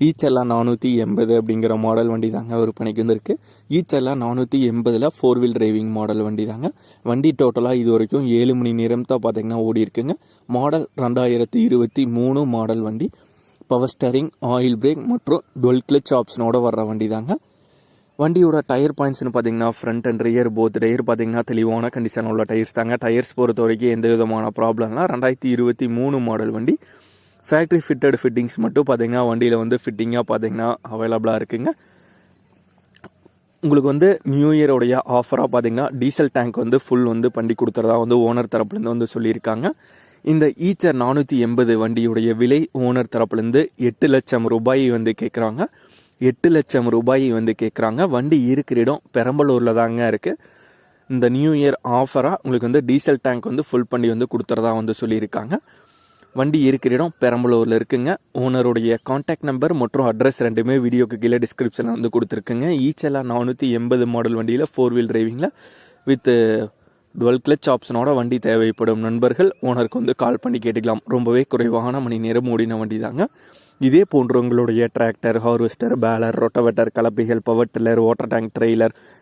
ஈச்செல்லாம் நானூற்றி எண்பது அப்படிங்கிற மாடல் வண்டி தாங்க விற்பனைக்கு வந்திருக்கு. ஈச்செல்லாம் நானூற்றி எண்பதில் ஃபோர் வீல் டிரைவிங் மாடல் வண்டி தாங்க வண்டி டோட்டலாக இது வரைக்கும் ஏழு மணி நேரம் தான் பார்த்தீங்கன்னா ஓடி இருக்குங்க. மாடல் ரெண்டாயிரத்தி இருபத்தி மூணு மாடல் வண்டி. பவர் ஸ்டேரிங் ஆயில் பிரேக் மற்றும் டுவெல் கிளச் ஆப்ஷனோட வர்ற வண்டி தாங்க வண்டியோட டயர் பாயிண்ட்ஸ்னு பார்த்தீங்கன்னா front and rear both tyre பார்த்தீங்கன்னா தெளிவான கண்டிஷன் உள்ள டயர்ஸ் தாங்க. டயர்ஸ் பொறுத்த வரைக்கும் எந்த விதமான ப்ராப்ளம்லாம் ரெண்டாயிரத்தி இருபத்தி மூணு மாடல் வண்டி. ஃபேக்ட்ரி ஃபிட்டட் ஃபிட்டிங்ஸ் மட்டும் பார்த்தீங்கன்னா வண்டியில் வந்து ஃபிட்டிங்காக பார்த்தீங்கன்னா அவைலபிளாக இருக்குங்க. உங்களுக்கு வந்து நியூ இயரோடைய ஆஃபராக பார்த்தீங்கன்னா டீசல் டேங்க் வந்து ஃபுல் வந்து பண்ணி கொடுத்துறதா வந்து ஓனர் தரப்புலேருந்து வந்து சொல்லியிருக்காங்க. இந்த ஈச்சர் நானூற்றி எண்பது வண்டியுடைய விலை ஓனர் தரப்புலேருந்து எட்டு லட்சம் ரூபாய் வந்து கேட்குறாங்க எட்டு லட்சம் ரூபாய் வந்து கேட்குறாங்க வண்டி இருக்கிற இடம் பெரம்பலூரில் தாங்க இருக்குது இந்த நியூ இயர் ஆஃபராக உங்களுக்கு வந்து டீசல் டேங்க் வந்து ஃபுல் பண்ணி வந்து கொடுத்துறதா வந்து சொல்லியிருக்காங்க. வண்டி இருக்கிற இடம் பெரம்பலூரில் இருக்குங்க. ஓனருடைய காண்டாக்ட் நம்பர் மற்றும் அட்ரஸ் ரெண்டுமே வீடியோக்கு கீழே டிஸ்கிரிப்ஷனில் வந்து கொடுத்துருக்குங்க. ஈச்செல்லாம் நானூற்றி எண்பது மாடல் வண்டியில் ஃபோர் வீல் டிரைவிங்கில் வித்து டுவெல் கிளச் ஆப்ஷனோட வண்டி தேவைப்படும். நண்பர்கள் ஓனருக்கு வந்து கால் பண்ணி கேட்டுக்கலாம். ரொம்பவே குறைவான மணி நேரம் ஓடின வண்டி தாங்க இதே போன்றவங்களுடைய tractor harvester baler rotavator கலப்பைகள் power tiller water tank trailer